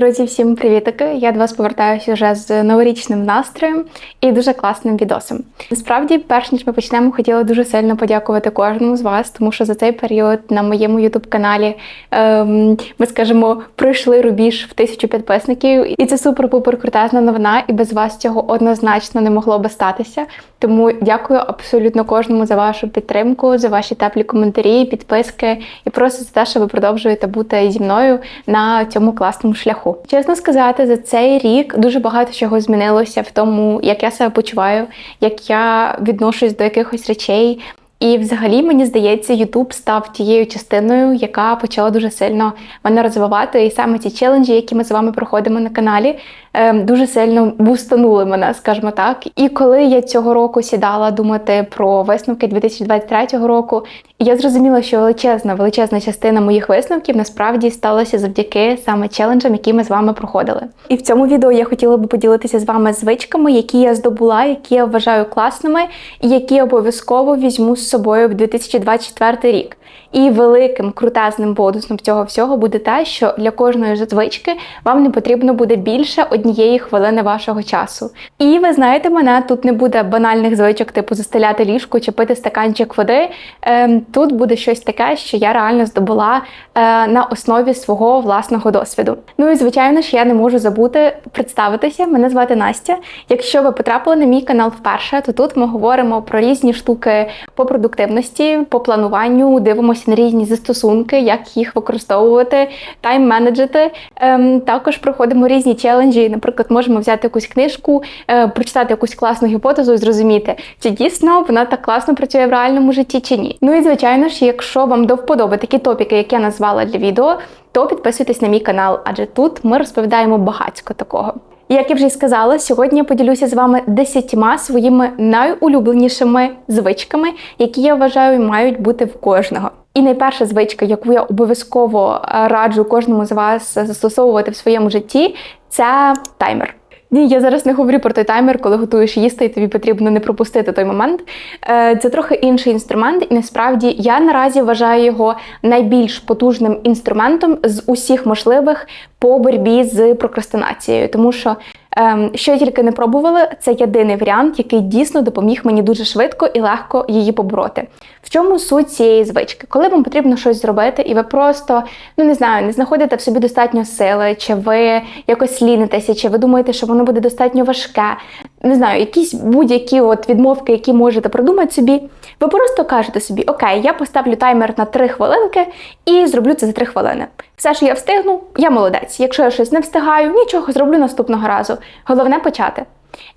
Друзі, всім привітики! Я до вас повертаюся вже з новорічним настроєм і дуже класним відосом. Насправді, перш ніж ми почнемо, хотіла дуже сильно подякувати кожному з вас, тому що за цей період на моєму ютуб-каналі ем, ми скажімо, пройшли рубіж в тисячу підписників, і це супер-пупер крутезна новина. І без вас цього однозначно не могло би статися. Тому дякую абсолютно кожному за вашу підтримку, за ваші теплі коментарі, підписки і просто за те, що ви продовжуєте бути зі мною на цьому класному шляху. Чесно сказати, за цей рік дуже багато чого змінилося в тому, як я себе почуваю, як я відношусь до якихось речей. І, взагалі, мені здається, Ютуб став тією частиною, яка почала дуже сильно мене розвивати. І саме ці челенджі, які ми з вами проходимо на каналі, ем, дуже сильно бустанули мене, скажімо так. І коли я цього року сідала думати про висновки 2023 року, я зрозуміла, що величезна, величезна частина моїх висновків насправді сталася завдяки саме челенджам, які ми з вами проходили. І в цьому відео я хотіла би поділитися з вами звичками, які я здобула, які я вважаю класними, і які обов'язково візьму з собою в 2024 рік. І великим крутезним бонусом цього всього буде те, що для кожної звички вам не потрібно буде більше однієї хвилини вашого часу. І ви знаєте, мене тут не буде банальних звичок, типу застеляти ліжку чи пити стаканчик води. Ем, Тут буде щось таке, що я реально здобула е, на основі свого власного досвіду. Ну і звичайно ж, я не можу забути представитися. Мене звати Настя. Якщо ви потрапили на мій канал вперше, то тут ми говоримо про різні штуки по продуктивності, по плануванню, дивимося на різні застосунки, як їх використовувати, тайм-менеджити. Ем, також проходимо різні челенджі. Наприклад, можемо взяти якусь книжку, е, прочитати якусь класну гіпотезу і зрозуміти, чи дійсно вона так класно працює в реальному житті, чи ні. Ну і звичайно ж, якщо вам до вподоби такі топіки, як я назвала для відео, то підписуйтесь на мій канал, адже тут ми розповідаємо багатько такого. Як я вже й сказала, сьогодні я поділюся з вами десятьма своїми найулюбленішими звичками, які я вважаю мають бути в кожного. І найперша звичка, яку я обов'язково е, раджу кожному з вас застосовувати в своєму житті, це таймер. Ні, я зараз не говорю про той таймер, коли готуєш їсти, і тобі потрібно не пропустити той момент. Е, це трохи інший інструмент, і насправді я наразі вважаю його найбільш потужним інструментом з усіх можливих по боротьбі з прокрастинацією, тому що ем, що я тільки не пробувала, це єдиний варіант, який дійсно допоміг мені дуже швидко і легко її побороти. В чому суть цієї звички? Коли вам потрібно щось зробити, і ви просто ну не знаю, не знаходите в собі достатньо сили, чи ви якось лінитеся, чи ви думаєте, що воно буде достатньо важке. Не знаю, якісь будь-які от відмовки, які можете придумати собі. Ви просто кажете собі, окей, я поставлю таймер на 3 хвилинки і зроблю це за 3 хвилини. Все, що я встигну, я молодець. Якщо я щось не встигаю, нічого зроблю наступного разу. Головне почати.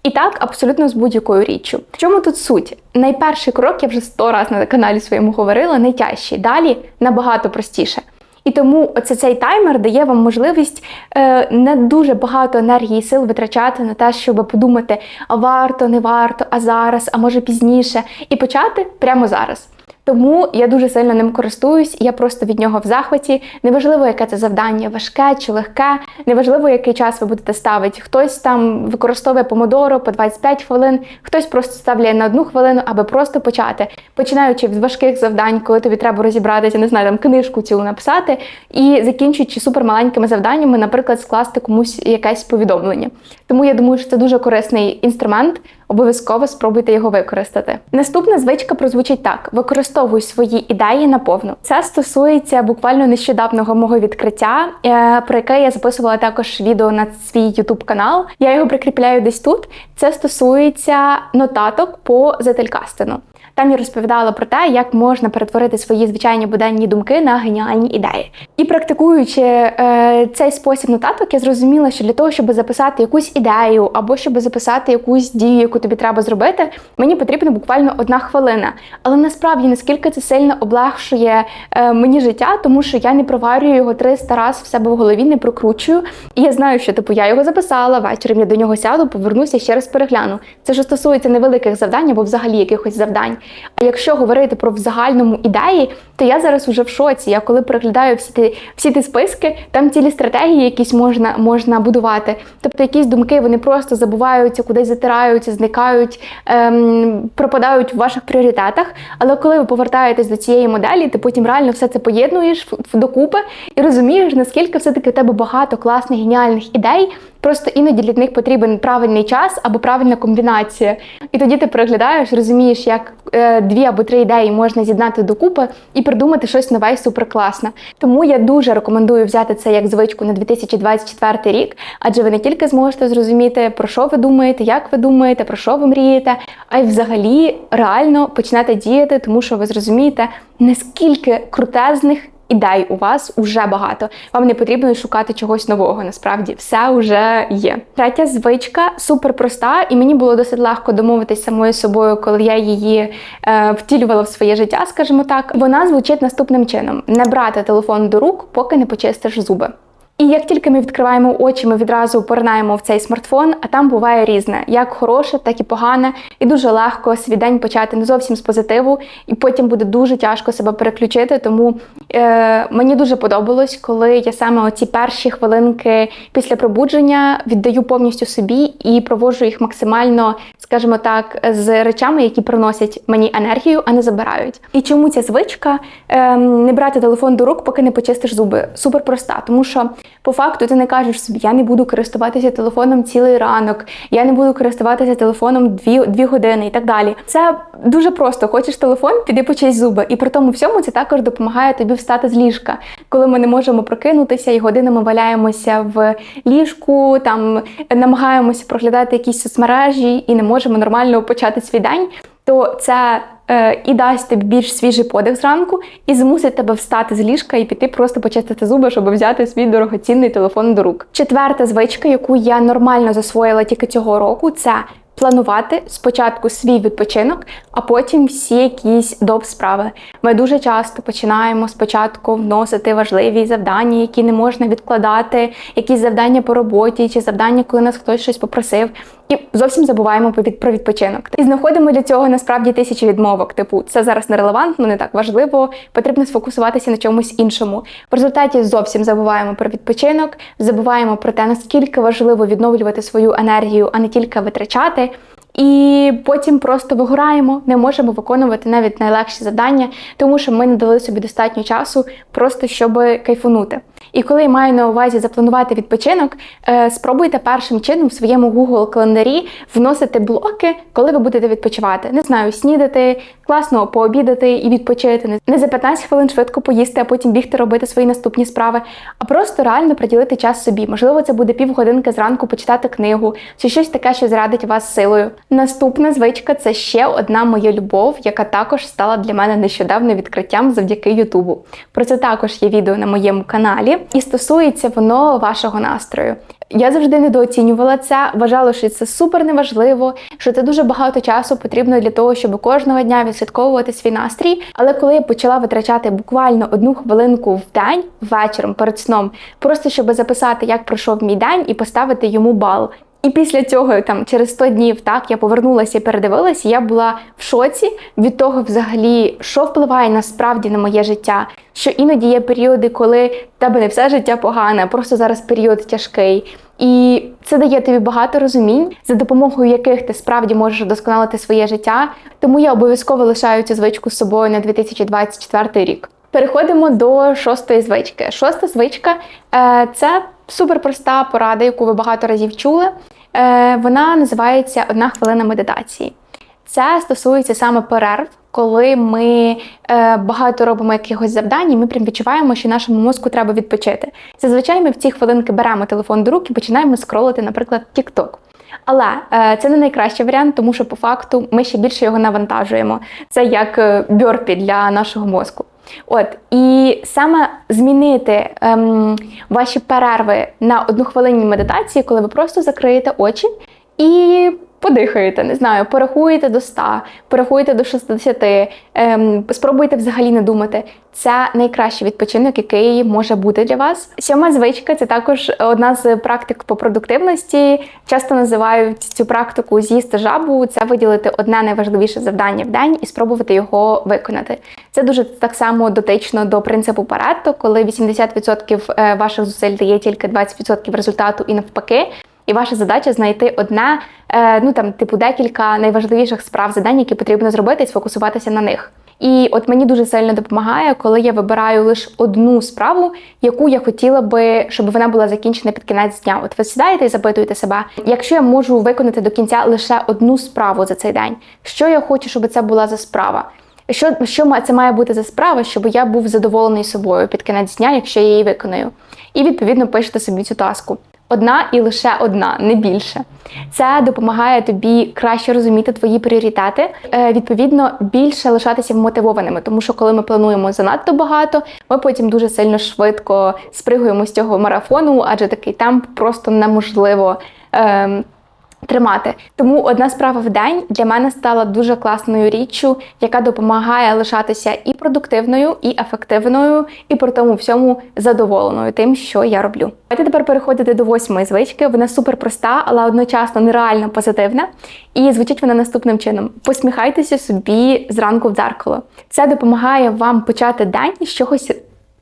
І так, абсолютно з будь-якою річчю. В чому тут суть? Найперший крок я вже сто разів на каналі своєму говорила, найтяжчий. Далі набагато простіше. І тому оце цей таймер дає вам можливість е, не дуже багато енергії і сил витрачати на те, щоб подумати, а варто, не варто, а зараз, а може пізніше, і почати прямо зараз. Тому я дуже сильно ним користуюсь, я просто від нього в захваті. Неважливо, яке це завдання, важке чи легке, неважливо, який час ви будете ставити. Хтось там використовує помодоро по 25 хвилин, хтось просто ставляє на одну хвилину, аби просто почати. Починаючи від важких завдань, коли тобі треба розібратися, не знаю, там книжку цілу написати, і закінчуючи супермаленькими завданнями, наприклад, скласти комусь якесь повідомлення. Тому я думаю, що це дуже корисний інструмент. Обов'язково спробуйте його використати. Наступна звичка прозвучить так: використовуй свої ідеї наповну. Це стосується буквально нещодавнього мого відкриття, е, про яке я записувала також відео на свій YouTube канал. Я його прикріпляю десь тут. Це стосується нотаток по зетелькастину. Там я розповідала про те, як можна перетворити свої звичайні буденні думки на геніальні ідеї. І практикуючи е, цей спосіб нотаток, я зрозуміла, що для того, щоб записати якусь ідею або щоб записати якусь дію, яку тобі треба зробити, мені потрібна буквально одна хвилина. Але насправді наскільки це сильно облегшує е, мені життя, тому що я не проварюю його 300 разів в себе в голові, не прокручую. І я знаю, що типу я його записала, вечором я до нього сяду, повернуся ще раз перегляну. Це ж стосується невеликих завдань або взагалі якихось завдань. А якщо говорити про в загальному ідеї, то я зараз уже в шоці. Я коли переглядаю всі ті, всі ті списки, там цілі стратегії якісь можна, можна будувати. Тобто якісь думки вони просто забуваються, кудись затираються, зникають, ем, пропадають в ваших пріоритетах. Але коли ви повертаєтесь до цієї моделі, ти потім реально все це поєднуєш докупи і розумієш, наскільки все-таки в тебе багато класних геніальних ідей. Просто іноді для них потрібен правильний час або правильна комбінація. І тоді ти переглядаєш, розумієш, як е, дві або три ідеї можна з'єднати докупи і придумати щось нове і суперкласне. Тому я дуже рекомендую взяти це як звичку на 2024 рік, адже ви не тільки зможете зрозуміти, про що ви думаєте, як ви думаєте, про що ви мрієте, а й взагалі реально почнете діяти, тому що ви зрозумієте, наскільки крутезних ідей у вас уже багато. Вам не потрібно шукати чогось нового. Насправді все вже є. Третя звичка супер проста, і мені було досить легко домовитись самою собою, коли я її е, втілювала в своє життя, скажімо так. Вона звучить наступним чином: не брати телефон до рук, поки не почистиш зуби. І як тільки ми відкриваємо очі, ми відразу поринаємо в цей смартфон, а там буває різне, як хороше, так і погане, і дуже легко свій день почати не зовсім з позитиву, і потім буде дуже тяжко себе переключити. Тому е, мені дуже подобалось, коли я саме оці перші хвилинки після пробудження віддаю повністю собі і проводжу їх максимально, скажімо так, з речами, які приносять мені енергію, а не забирають. І чому ця звичка е, не брати телефон до рук, поки не почистиш зуби? Супер проста, тому що по факту ти не кажеш собі, я не буду користуватися телефоном цілий ранок, я не буду користуватися телефоном дві, дві години і так далі. Це дуже просто. Хочеш телефон, піди почисть зуби. І при тому всьому це також допомагає тобі встати з ліжка, коли ми не можемо прокинутися і годинами валяємося в ліжку, там намагаємося проглядати якісь соцмережі і не можемо нормально почати свій день. То це е, і дасть тобі більш свіжий подих зранку, і змусить тебе встати з ліжка і піти просто почистити зуби, щоб взяти свій дорогоцінний телефон до рук. Четверта звичка, яку я нормально засвоїла тільки цього року, це планувати спочатку свій відпочинок, а потім всі якісь доп справи. Ми дуже часто починаємо спочатку вносити важливі завдання, які не можна відкладати, якісь завдання по роботі чи завдання, коли нас хтось щось попросив. І зовсім забуваємо про відпочинок. І знаходимо для цього насправді тисячі відмовок. Типу, це зараз нерелевантно, не так важливо, потрібно сфокусуватися на чомусь іншому. В результаті зовсім забуваємо про відпочинок, забуваємо про те, наскільки важливо відновлювати свою енергію, а не тільки витрачати. І потім просто вигораємо, не можемо виконувати навіть найлегші завдання, тому що ми не дали собі достатньо часу, просто щоб кайфунути. І коли я маю на увазі запланувати відпочинок, е, спробуйте першим чином в своєму Google календарі вносити блоки, коли ви будете відпочивати. Не знаю, снідати, класно пообідати і відпочити. Не- за 15 хвилин швидко поїсти, а потім бігти робити свої наступні справи, а просто реально приділити час собі. Можливо, це буде півгодинки зранку почитати книгу чи щось таке, що зрадить вас силою. Наступна звичка це ще одна моя любов, яка також стала для мене нещодавно відкриттям завдяки Ютубу. Про це також є відео на моєму каналі, і стосується воно вашого настрою. Я завжди недооцінювала це, вважала, що це супер неважливо, що це дуже багато часу потрібно для того, щоб кожного дня відслідковувати свій настрій. Але коли я почала витрачати буквально одну хвилинку в день вечором перед сном, просто щоб записати, як пройшов мій день, і поставити йому бал. І після цього, там через 100 днів, так я повернулася і передивилася. Я була в шоці від того, взагалі, що впливає насправді на моє життя. Що іноді є періоди, коли в тебе не все життя погане, а просто зараз період тяжкий. І це дає тобі багато розумінь, за допомогою яких ти справді можеш вдосконалити своє життя. Тому я обов'язково лишаю цю звичку з собою на 2024 рік. Переходимо до шостої звички. Шоста звичка е, це суперпроста порада, яку ви багато разів чули. Е, вона називається Одна хвилина медитації. Це стосується саме перерв, коли ми е, багато робимо якихось завдань, і ми прям відчуваємо, що нашому мозку треба відпочити. Зазвичай ми в ці хвилинки беремо телефон до рук і починаємо скролити, наприклад, TikTok. Але е, це не найкращий варіант, тому що по факту ми ще більше його навантажуємо. Це як е, бьорпі для нашого мозку. От і саме змінити ем, ваші перерви на одну хвилинні медитації, коли ви просто закриєте очі і подихаєте, не знаю, порахуєте до 100, порахуєте до 60, ем, спробуйте взагалі не думати. Це найкращий відпочинок, який може бути для вас. Сьома звичка це також одна з практик по продуктивності. Часто називають цю практику з'їсти жабу. Це виділити одне найважливіше завдання в день і спробувати його виконати. Це дуже так само дотично до принципу Паретто, коли 80% е, ваших зусиль дає тільки 20% результату і навпаки. І ваша задача знайти одне, е, ну там, типу, декілька найважливіших справ завдань, які потрібно зробити, і сфокусуватися на них. І от мені дуже сильно допомагає, коли я вибираю лише одну справу, яку я хотіла би, щоб вона була закінчена під кінець дня. От ви сідаєте і запитуєте себе, якщо я можу виконати до кінця лише одну справу за цей день, що я хочу, щоб це була за справа? Що що це має бути за справа, щоб я був задоволений собою під кінець дня, якщо я її виконую? І відповідно пишете собі цю таску. Одна і лише одна, не більше. Це допомагає тобі краще розуміти твої пріоритети, е, відповідно, більше лишатися вмотивованими, тому що коли ми плануємо занадто багато, ми потім дуже сильно швидко спригуємо з цього марафону, адже такий темп просто неможливо. Тримати. Тому одна справа в день для мене стала дуже класною річчю, яка допомагає лишатися і продуктивною, і ефективною, і при тому всьому задоволеною тим, що я роблю. Давайте тепер переходити до восьмої звички. Вона супер проста, але одночасно нереально позитивна. І звучить вона наступним чином: посміхайтеся собі зранку в дзеркало. Це допомагає вам почати день з чогось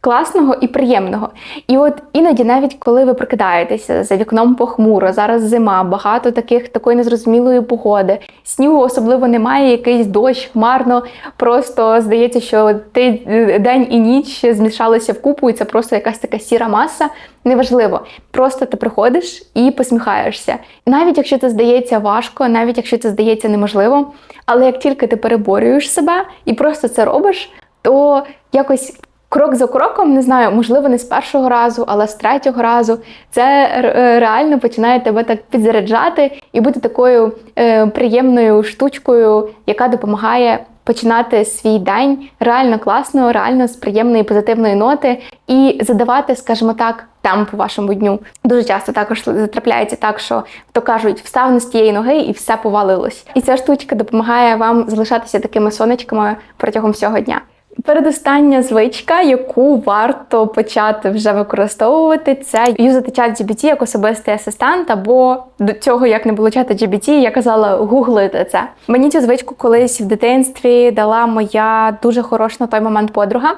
класного і приємного. І от іноді, навіть коли ви прокидаєтеся за вікном похмуро, зараз зима, багато таких такої незрозумілої погоди, снігу особливо немає, якийсь дощ, хмарно. Просто здається, що ти е, день і ніч змішалися в купу, і це просто якась така сіра маса. Неважливо, просто ти приходиш і посміхаєшся. Навіть якщо це здається важко, навіть якщо це здається неможливо, але як тільки ти переборюєш себе і просто це робиш, то якось крок за кроком, не знаю, можливо, не з першого разу, але з третього разу, це е, реально починає тебе так підзаряджати і бути такою е, приємною штучкою, яка допомагає. Починати свій день реально класно, реально з приємної позитивної ноти і задавати, скажімо так, темп вашому дню. Дуже часто також затрапляється так, що то кажуть, встав не з тієї ноги і все повалилось. І ця штучка допомагає вам залишатися такими сонечками протягом всього дня. Передостання звичка, яку варто почати вже використовувати, це юзати чат GBT як особистий асистент, або до цього, як не було чата GBT, я казала гуглити це. Мені цю звичку колись в дитинстві дала моя дуже хороша на той момент подруга.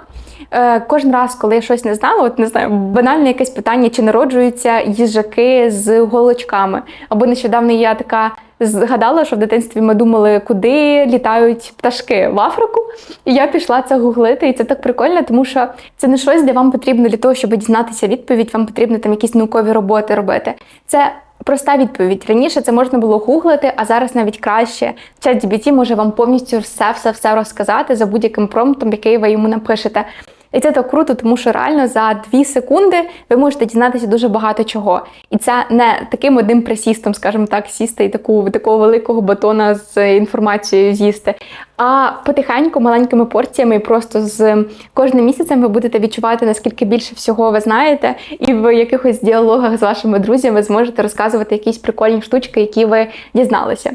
Е, Кожен раз, коли я щось не знала, от не знаю, банальне якесь питання, чи народжуються їжаки з голочками. Або нещодавно я така згадала, що в дитинстві ми думали, куди літають пташки в Африку. І я пішла це гуглити, і це так прикольно, тому що це не щось, де вам потрібно для того, щоб дізнатися відповідь, вам потрібно там якісь наукові роботи робити. Це проста відповідь. Раніше це можна було гуглити, а зараз навіть краще. GBT може вам повністю все-все-все розказати за будь-яким промптом, який ви йому напишете. І це так круто, тому що реально за 2 секунди ви можете дізнатися дуже багато чого. І це не таким одним присістом, скажімо так, сісти і таку такого великого батона з інформацією з'їсти. А потихеньку, маленькими порціями, просто з кожним місяцем ви будете відчувати, наскільки більше всього ви знаєте, і в якихось діалогах з вашими друзями зможете розказувати якісь прикольні штучки, які ви дізналися.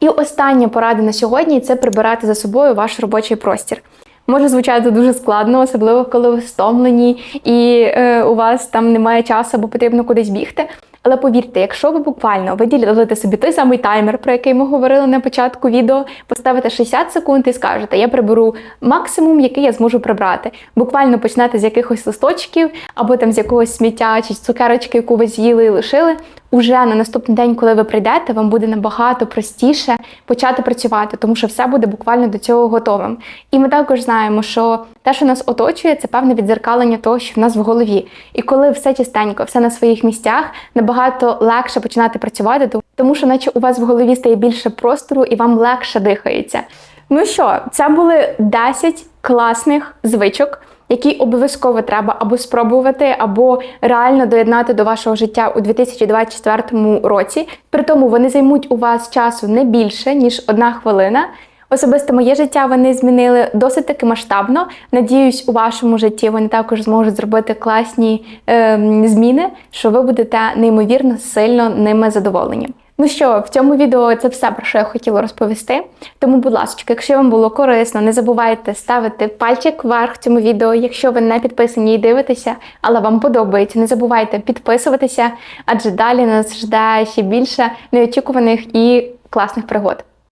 І остання порада на сьогодні це прибирати за собою ваш робочий простір може звучати дуже складно, особливо коли ви стомлені і е, у вас там немає часу або потрібно кудись бігти. Але повірте, якщо ви буквально виділите собі той самий таймер, про який ми говорили на початку відео, поставите 60 секунд і скажете, я приберу максимум, який я зможу прибрати. Буквально почнете з якихось листочків, або там з якогось сміття чи цукерочки, яку ви з'їли і лишили. Уже на наступний день, коли ви прийдете, вам буде набагато простіше почати працювати, тому що все буде буквально до цього готовим. І ми також знаємо, що те, що нас оточує, це певне відзеркалення того, що в нас в голові. І коли все чистенько, все на своїх місцях, набагато легше починати працювати, тому що, наче у вас в голові стає більше простору і вам легше дихається. Ну що, це були 10 класних звичок які обов'язково треба або спробувати, або реально доєднати до вашого життя у 2024 році. При тому вони займуть у вас часу не більше ніж одна хвилина. Особисто моє життя вони змінили досить таки масштабно. Надіюсь, у вашому житті вони також зможуть зробити класні е, зміни, що ви будете неймовірно сильно ними задоволені. Ну що, в цьому відео це все про що я хотіла розповісти. Тому, будь ласка, якщо вам було корисно, не забувайте ставити пальчик вверх цьому відео. Якщо ви не підписані і дивитеся, але вам подобається, не забувайте підписуватися, адже далі нас жде ще більше неочікуваних і класних пригод.